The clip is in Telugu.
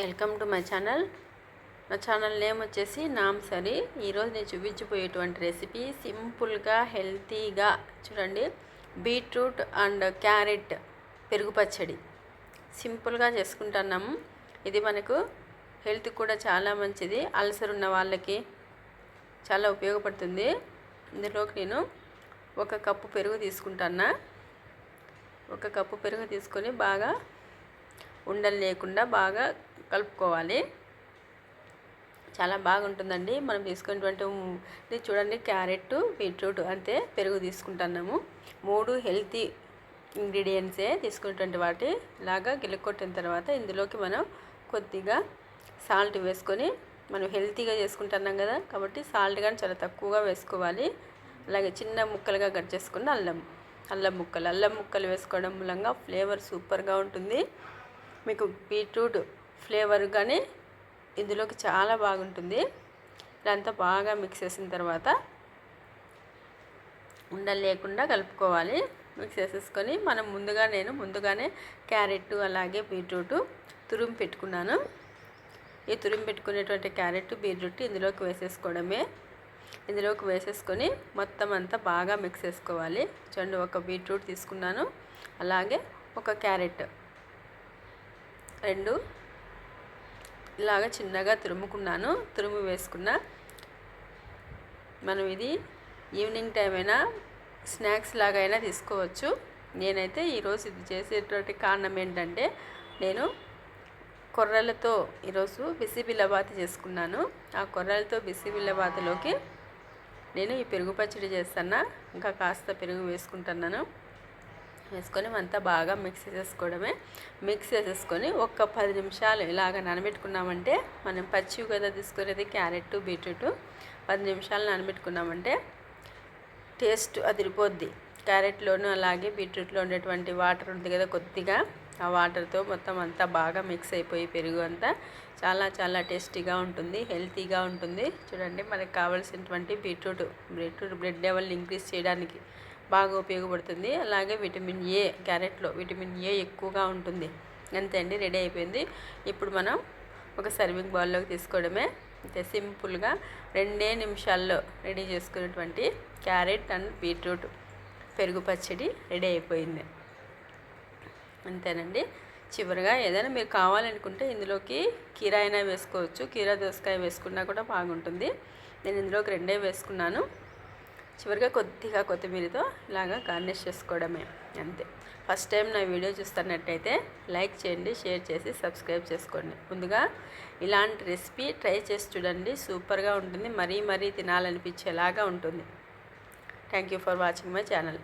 Welcome to my channel. నా ఛానల్ నేమ్ వచ్చేసి నామ్సరీ ఈరోజు నేను చూపించిపోయేటువంటి రెసిపీ సింపుల్గా హెల్తీగా చూడండి. బీట్రూట్ అండ్ క్యారెట్ పెరుగు పచ్చడి. సింపుల్గా చేసుకుంటున్నాము ఇది మనకు హెల్త్ కూడా చాలా మంచిది. అల్సర్ ఉన్న వాళ్ళకి చాలా ఉపయోగపడుతుంది. ఇందులోకి నేను ఒక కప్పు పెరుగు తీసుకుంటాను ఒక కప్పు పెరుగు తీసుకొని బాగా ఉండలు లేకుండా బాగా కలుపుకోవాలి. చాలా బాగుంటుందండి. మనం తీసుకునేటువంటి చూడండి క్యారెట్ బీట్రూట్ అంతే పెరుగు తీసుకుంటున్నాము. మూడు హెల్తీ ఇంగ్రీడియంట్సే తీసుకునేటువంటి వాటి. లాగా గిలకొట్టిన తర్వాత ఇందులోకి మనం కొద్దిగా సాల్ట్ వేసుకొని మనం హెల్తీగా చేసుకుంటున్నాం కదా కాబట్టి సాల్ట్ కానీ చాలా తక్కువగా వేసుకోవాలి. అలాగే చిన్న ముక్కలుగా కట్ చేసుకున్న అల్లం అల్లం ముక్కలు. అల్లం ముక్కలు వేసుకోవడం మూలంగా ఫ్లేవర్ సూపర్గా ఉంటుంది. మీకు బీట్రూట్ ఫ్లేవర్ కానీ ఇందులోకి చాలా బాగుంటుంది. ఇదంతా బాగా మిక్స్ చేసిన తర్వాత ఉండలు లేకుండా కలుపుకోవాలి. మిక్స్ చేసేసుకొని మనం ముందుగా నేను ముందుగానే క్యారెట్ అలాగే బీట్రూట్ తురుము పెట్టుకున్నాను. ఈ తురుము పెట్టుకునేటువంటి క్యారెట్ బీట్రూట్ ఇందులోకి వేసేసుకోవడమే. ఇందులోకి వేసేసుకొని మొత్తం అంతా బాగా మిక్స్ చేసుకోవాలి. చూడండి ఒక బీట్రూట్ తీసుకున్నాను. అలాగే ఒక క్యారెట్. రెండు ఇలాగ చిన్నగా తురుముకున్నాను తురుము వేసుకున్న. మనం ఇది ఈవినింగ్ టైం అయినా స్నాక్స్ లాగైనా తీసుకోవచ్చు. నేనైతే ఈరోజు ఇది చేసేటువంటి కారణం ఏంటంటే నేను కొర్రలతో ఈరోజు బిసిబిల్లబాత్ చేసుకున్నాను. ఆ కొర్రలతో బిసిబిల్లబాత్లోకి నేను ఈ పెరుగు పచ్చడి చేస్తాను ఇంకా కాస్త పెరుగు వేసుకుంటున్నాను. వేసుకొని అంతా బాగా మిక్స్ చేసుకోవడమే మిక్స్ చేసేసుకొని ఒక పది నిమిషాలు ఇలాగ నానబెట్టుకున్నామంటే మనం పచ్చి కదా తీసుకునేది క్యారెట్ బీట్రూట్ పది నిమిషాలు నానబెట్టుకున్నామంటే టేస్ట్ అదిరిపోద్ది. క్యారెట్లోను అలాగే బీట్రూట్లో ఉండేటువంటి వాటర్ ఉంది కదా కొద్దిగా ఆ వాటర్తో మొత్తం అంతా బాగా మిక్స్ అయిపోయి పెరుగు అంతా చాలా చాలా టేస్టీగా ఉంటుంది హెల్తీగా ఉంటుంది. చూడండి మనకు కావాల్సినటువంటి బీట్రూట్ బీట్రూట్ బ్లడ్ లెవెల్ని ఇంక్రీజ్ చేయడానికి. బాగా ఉపయోగపడుతుంది. అలాగే విటమిన్ ఏ క్యారెట్లో విటమిన్ ఏ ఎక్కువగా ఉంటుంది. అంతే అండి రెడీ అయిపోయింది. ఇప్పుడు మనం ఒక సర్వింగ్ బౌల్లోకి తీసుకోవడమే. అంతే సింపుల్గా రెండే నిమిషాల్లో రెడీ చేసుకునేటువంటి క్యారెట్ అండ్ బీట్రూట్ పెరుగు పచ్చడి రెడీ అయిపోయింది. అంతేనండి. చివరిగా ఏదైనా మీరు కావాలనుకుంటే ఇందులోకి కీరా అయినా వేసుకోవచ్చు. కీరా దోసకాయ వేసుకున్నా కూడా బాగుంటుంది. నేను ఇందులోకి రెండే వేసుకున్నాను. చివరిగా కొద్దిగా కొత్తిమీరతో ఇలాగా గార్నిష్ చేసుకోవడమే అంతే. ఫస్ట్ టైం నా వీడియో చూస్తున్నట్టయితే లైక్ చేయండి షేర్ చేసి సబ్స్క్రైబ్ చేసుకోండి. ముందుగా ఇలాంటి రెసిపీ ట్రై చేసి చూడండి. సూపర్గా ఉంటుంది. మరీ మరీ తినాలనిపించేలాగా ఉంటుంది. Thank you for watching my channel